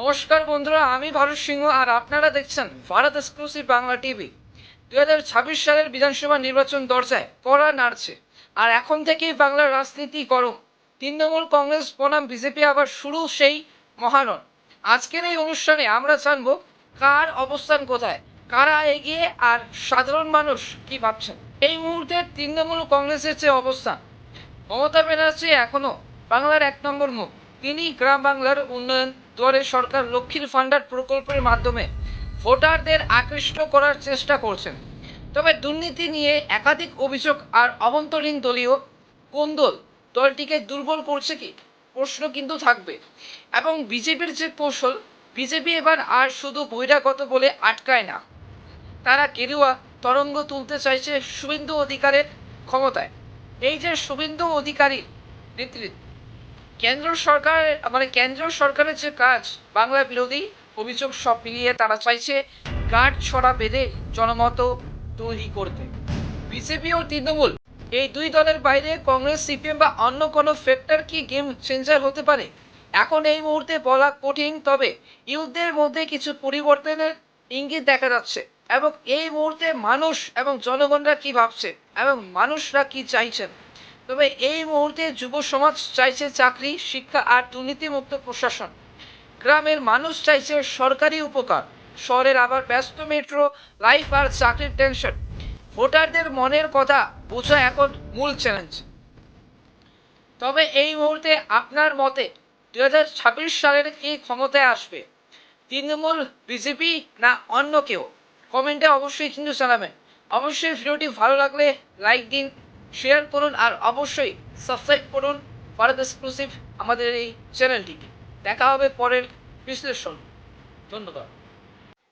নমস্কার বন্ধুরা, আমি ভারত সিংহ আর আপনারা দেখছেন ভারত এক্সক্লুসিভ বাংলা টিভি দু ছাব্বিশ সালের বিধানসভা নির্বাচন দরজায় কড়া নাড়ছে। আর এখন থেকেই বাংলার রাজনীতি গরম। তৃণমূল কংগ্রেস, বনাম, বিজেপি আবার শুরু সেই মহারণ। আজকের এই অনুষ্ঠানে আমরা জানব কার অবস্থান কোথায়, কারা এগিয়ে আর সাধারণ মানুষ কি ভাবছেন? এই মুহূর্তে তৃণমূল কংগ্রেসের যে অবস্থান, মমতা ব্যানার্জি এখনও বাংলার এক নম্বর মুখ। তিনি গ্রাম বাংলার উন্নয়ন দুয়ারে সরকার লক্ষ্মীর ভাণ্ডার প্রকল্পের মাধ্যমে ভোটারদের আকৃষ্ট করার চেষ্টা করছেন। তবে দুর্নীতি নিয়ে একাধিক অভিযোগ আর অভ্যন্তরীণ দলীয় কোন্দল দলটিকে দুর্বল করছে কি? প্রশ্ন কিন্তু থাকবে। এবং বিজেপির যে কৌশল, বিজেপি এবার আর শুধু বহিরাগত বলে আটকায় না। তারা গেরুয়া তরঙ্গ তুলতে চাইছে শুভেন্দু অধিকারের ক্ষমতায়। এই যে শুভেন্দু অধিকারী নেতৃত্ব কেন্দ্র সরকার মানে কেন্দ্র সরকারের যে কাজ, বাংলা বিরোধী অভিযোগ সব মিলিয়ে তারা চাইছে গাঢ় ছড়া বেঁধে জনমত তৈরি করতে। বিজেপি ও তৃণমূল, এই দুই দলের বাইরে কংগ্রেস, সিপিএম বা অন্য কোনো ফ্যাক্টর কি গেম চেঞ্জার হতে পারে? এখন এই মুহূর্তে বলা কঠিন, তবে ইউথদের মধ্যে কিছু পরিবর্তনের ইঙ্গিত দেখা যাচ্ছে এবং এই মুহূর্তে মানুষ এবং জনগণরা কি ভাবছে এবং মানুষরা কি চাইছেন? তবে এই মুহূর্তে যুব সমাজ চাইছে চাকরি, শিক্ষা আর দুর্নীতিমুক্ত প্রশাসন। গ্রামের মানুষ চাইছে সরকারি উপকার। শহরের আবার ব্যস্ত মেট্রো, লাইফ আর চাকরির টেনশন। ভোটারদের মনের কথা বোঝা এখন মূল চ্যালেঞ্জ। তবে এই মুহূর্তে আপনার মতে দু হাজার ছাব্বিশ সালের কি ক্ষমতায় আসবে? তৃণমূল, বিজেপি না অন্য কেউ? কমেন্টে অবশ্যই কিন্তু জানাবেন। অবশ্যই ভিডিওটি ভালো লাগলে লাইক দিন শেয়ার করুন আর অবশ্যই সাবস্ক্রাইব করুন ভারত এক্সক্লুসিভ আমাদের এই চ্যানেলটিকে। দেখা হবে পরের বিশ্লেষণ। ধন্যবাদ।